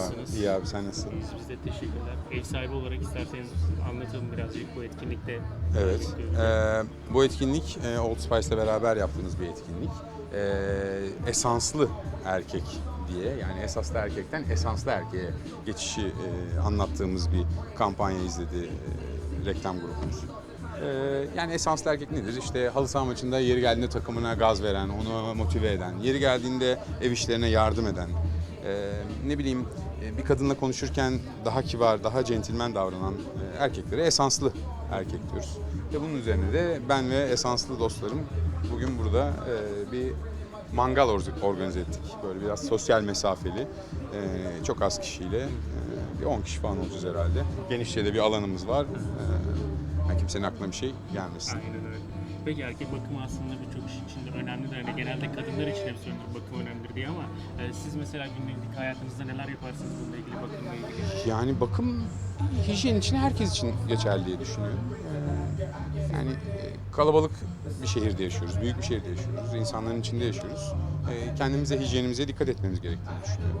Nasılsınız? İyi abi sen nasılsın? İyiyiz biz de teşekkürler. Ev sahibi olarak isterseniz anlatalım birazcık bu etkinlikte. Evet. Bekliyoruz. Ee, bu etkinlik e, Old Spice ile beraber yaptığımız bir etkinlik. Ee, esanslı erkek diye yani esaslı erkekten esanslı erkeğe geçişi e, anlattığımız bir kampanya izledi e, reklam grubumuz. Ee, yani esanslı erkek nedir? İşte halı saha maçında yeri geldiğinde takımına gaz veren, onu motive eden, yeri geldiğinde ev işlerine yardım eden, ee, ne bileyim e, bir kadınla konuşurken daha kibar, daha centilmen davranan e, erkeklere esanslı erkek diyoruz. Ve bunun üzerine de ben ve esanslı dostlarım bugün burada e, bir mangal or- organize ettik. Böyle biraz sosyal mesafeli, e, çok az kişiyle, bir 10 kişi falan olacağız herhalde. Genişçe de bir alanımız var. Yani kimsenin aklına bir şey gelmesin. Aynen öyle. Peki erkek bakımı aslında birçok iş içinde önemlidir. Hani genelde kadınlar için hep söylenir bakım önemlidir diye ama e, siz mesela günlük hayatınızda neler yaparsınız bununla ilgili bakımla ilgili? Yani bakım hijyen için herkes için geçerli diye düşünüyorum. Yani kalabalık bir şehirde yaşıyoruz, büyük bir şehirde yaşıyoruz, insanların içinde yaşıyoruz. Ee, Kendimize, hijyenimize dikkat etmemiz gerektiğini düşünüyorum.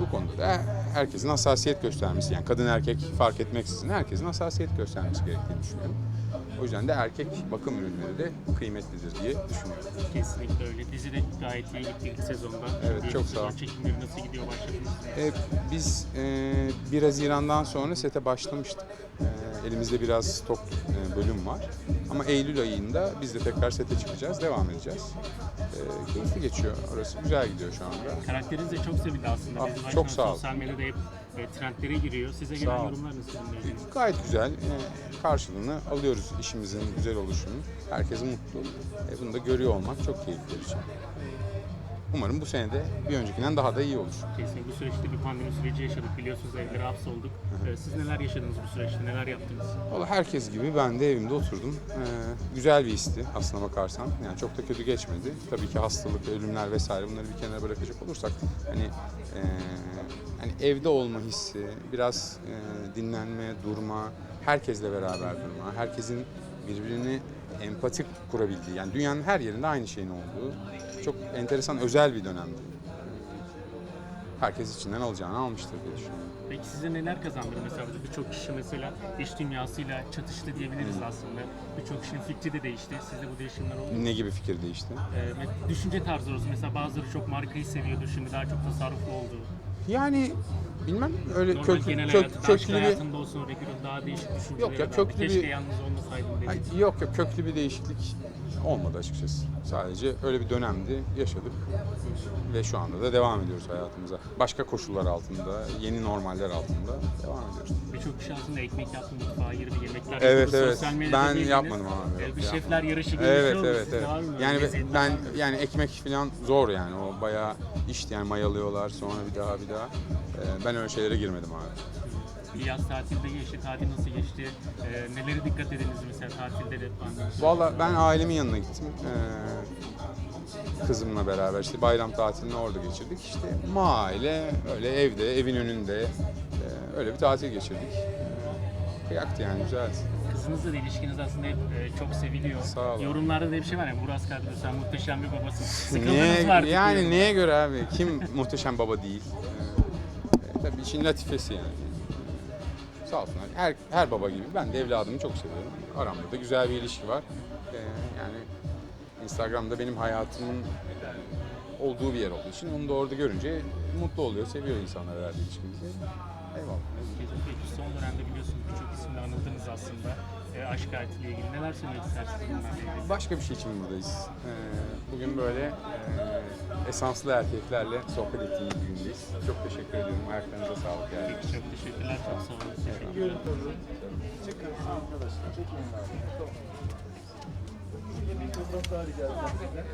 Bu konuda da herkesin hassasiyet göstermesi, yani kadın erkek fark etmeksizin herkesin hassasiyet göstermesi gerektiğini düşünüyorum. O yüzden de erkek bakım ürünleri de kıymetlidir diye düşünüyorum. Kesinlikle öyle. Dizi de gayet iyi gitti ilk sezonda. Evet, çok sağ ol. Çekimleri nasıl gidiyor başladınız? E, biz e, 1 Haziran'dan sonra sete başlamıştık. E, elimizde biraz stok e, bölüm var. Ama Eylül ayında biz de tekrar sete çıkacağız, devam edeceğiz. E, keyifli geçiyor orası, güzel gidiyor şu anda. Karakteriniz de çok sevildi aslında. Ah, çok sağ ol. Sosyal medyada hep e, trendlere giriyor. Size Sağ gelen ol. yorumlar nasıl bununla ilgili? Gayet güzel, e, karşılığını alıyoruz işimizin güzel oluşunu. Herkes mutlu. E, bunu da görüyor olmak çok keyifli bir şey. Umarım bu sene de bir öncekinden daha da iyi olur. Kesinlikle bu süreçte bir pandemi süreci yaşadık. Biliyorsunuz evlere hapsolduk. E, Siz neler yaşadınız bu süreçte? Neler yaptınız? Valla herkes gibi ben de evimde oturdum. Ee, güzel bir histi aslına bakarsan. Yani çok da kötü geçmedi. Tabii ki hastalık, ölümler vesaire bunları bir kenara bırakacak olursak hani e, hani evde olma hissi, biraz e, dinlenme, durma, herkesle beraber durma, herkesin birbirini empati kurabildiği, yani dünyanın her yerinde aynı şeyin olduğu çok enteresan, özel bir dönemdi. Herkes içinden alacağını almıştır diye düşünüyorum. Peki size neler kazandırdı mesela burada birçok kişi mesela iş dünyasıyla çatıştı diyebiliriz aslında. Birçok kişinin fikri de değişti. Sizde bu değişimler oldu mu? Ne gibi fikir değişti? Ee, düşünce tarzı olsun. Mesela bazıları çok markayı seviyordur. Şimdi daha çok tasarruflu oldu. Yani bilmem öyle Normal kök, genel köklü bir olsun daha değişik Yok ya, vardı. köklü Keşke bir- yalnız olmasaydım dedi. Ay, yok yok köklü bir değişiklik olmadı açıkçası. Sadece öyle bir dönemdi yaşadık ve şu anda da devam ediyoruz hayatımıza. Başka koşullar altında, yeni normaller altında devam ediyoruz. Birçok kişi aslında ekmek yaptı, mutfağa girdi, yemekler Evet, yapıldı. evet. Sosyal medyada Ben izlediniz. yapmadım abi, Ee, yok, bir şefler yarışı gibi Evet şey evet evet. Yani Lezzetler ben yani ekmek falan zor yani o bayağı işti yani mayalıyorlar sonra bir daha bir daha. Ee, ben öyle şeylere girmedim abi. Bir yaz tatilde geçti, tatil nasıl geçti? Ee, nelere dikkat ediniz mesela tatilde de? Valla ben ailemin yanına gittim. Ee, kızımla beraber işte bayram tatilini orada geçirdik. İşte mahalle öyle evde, evin önünde e, öyle bir tatil geçirdik. Ee, Kıyaktı yani güzeldi. Kızınızla da ilişkiniz aslında hep e, çok seviliyor. Sağ olun. Yorumlarda da bir şey var ya, Murat Kadri sen muhteşem bir babasın. Sıkıldınız mı artık? yani diyorum. neye göre abi? Kim muhteşem baba değil? Ee, e, tabii işin latifesi yani. Sağ olsunlar. Her, her baba gibi ben de evladımı çok seviyorum. Aramda da güzel bir ilişki var. Ee, yani Instagram'da benim hayatımın olduğu bir yer olduğu için onu da orada görünce mutlu oluyor, seviyor insanlar herhalde ilişkimizi. Eyvallah. Peki son dönemde biliyorsunuz birçok isimle anıldınız aslında. E, aşk hayatıyla ilgili neler söylemek istersiniz? Başka bir şey için buradayız. Ee, bugün böyle e, esanslı erkeklerle sohbet ettiğimiz bir gündeyiz. Çok teşekkür ediyorum. Ayaklarınıza sağlık yani. Peki, çok teşekkürler, çok sağ olun. Teşekkürler. Çekin arkadaşlar, çekin abi. Bir fotoğraf daha rica sizden.